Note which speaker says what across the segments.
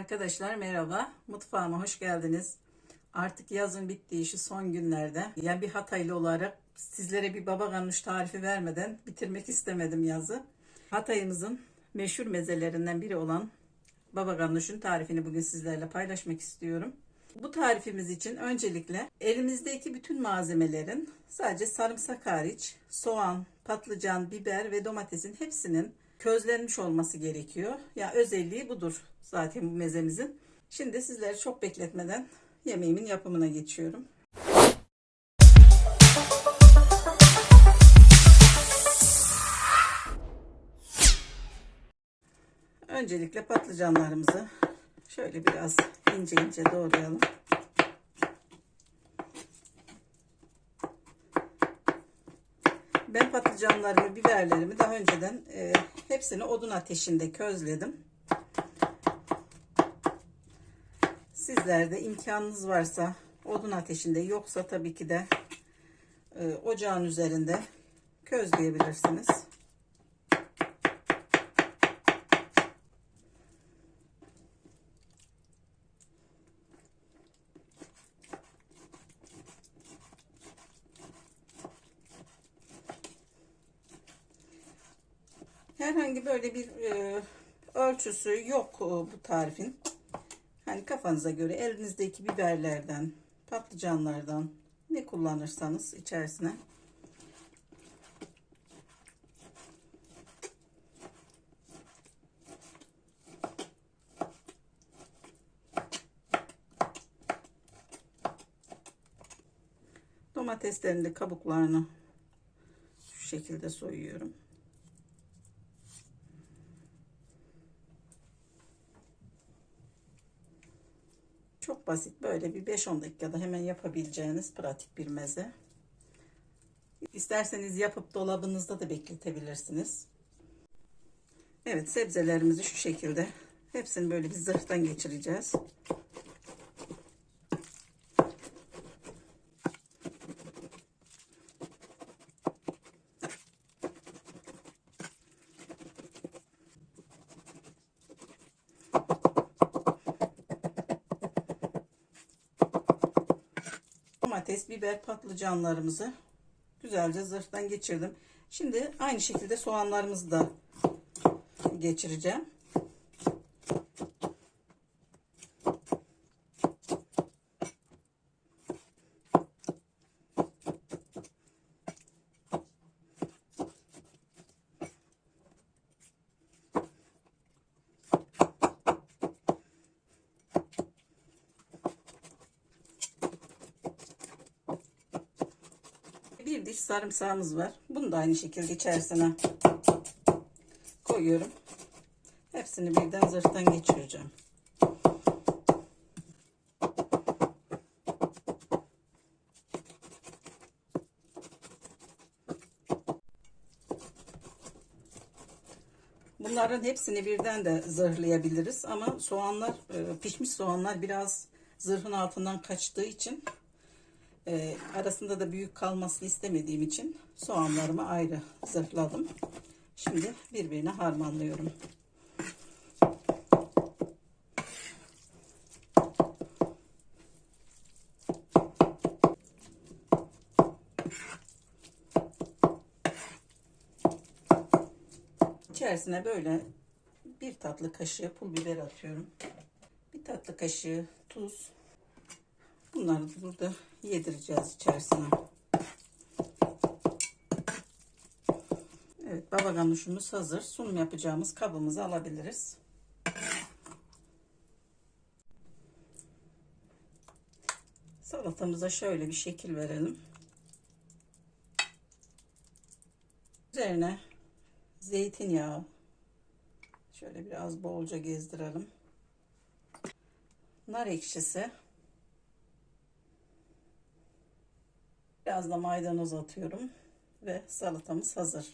Speaker 1: Arkadaşlar merhaba. Mutfağıma hoş geldiniz. Artık yazın bittiği şu son günlerde. Yani bir Hataylı olarak sizlere bir baba ganoush tarifi vermeden bitirmek istemedim yazı. Hatay'ımızın meşhur mezelerinden biri olan baba ganouş'un tarifini bugün sizlerle paylaşmak istiyorum. Bu tarifimiz için öncelikle elimizdeki bütün malzemelerin sadece sarımsak hariç soğan, patlıcan, biber ve domatesin hepsinin közlenmiş olması gerekiyor. Ya özelliği budur zaten bu mezemizin. Şimdi sizleri çok bekletmeden yemeğimin yapımına geçiyorum. Öncelikle patlıcanlarımızı şöyle biraz ince ince doğrayalım. Patlıcanlarımı, biberlerimi daha önceden e, hepsini odun ateşinde közledim. Sizler de imkanınız varsa odun ateşinde yoksa tabii ki de e, ocağın üzerinde közleyebilirsiniz. Herhangi böyle bir e, ölçüsü yok e, bu tarifin. Hani kafanıza göre elinizdeki biberlerden, patlıcanlardan ne kullanırsanız içerisine domateslerin de kabuklarını şu şekilde soyuyorum. Çok basit böyle bir 5-10 dakikada hemen yapabileceğiniz pratik bir meze. İsterseniz yapıp dolabınızda da bekletebilirsiniz. Evet sebzelerimizi şu şekilde hepsini böyle bir zırhtan geçireceğiz. Domates, biber, patlıcanlarımızı güzelce zırhtan geçirdim. Şimdi aynı şekilde soğanlarımızı da geçireceğim. Bir diş sarımsağımız var. Bunu da aynı şekilde içerisine koyuyorum. Hepsini birden zırhtan geçireceğim. Bunların hepsini birden de zırhlayabiliriz ama soğanlar e, pişmiş soğanlar biraz zırhın altından kaçtığı için e, arasında da büyük kalmasını istemediğim için soğanlarımı ayrı zırhladım. Şimdi birbirine harmanlıyorum. İçerisine böyle bir tatlı kaşığı pul biber atıyorum. Bir tatlı kaşığı tuz. Bunları da burada yedireceğiz içerisine. Evet baba ganuşumuz hazır. Sunum yapacağımız kabımızı alabiliriz. Salatamıza şöyle bir şekil verelim. Üzerine zeytinyağı şöyle biraz bolca gezdirelim. Nar ekşisi Biraz da maydanoz atıyorum ve salatamız hazır.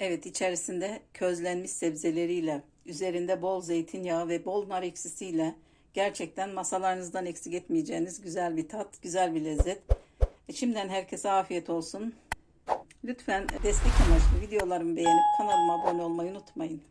Speaker 1: Evet içerisinde közlenmiş sebzeleriyle, üzerinde bol zeytinyağı ve bol nar eksisiyle gerçekten masalarınızdan eksik etmeyeceğiniz güzel bir tat, güzel bir lezzet. E, şimdiden herkese afiyet olsun. Lütfen destek amaçlı videolarımı beğenip kanalıma abone olmayı unutmayın.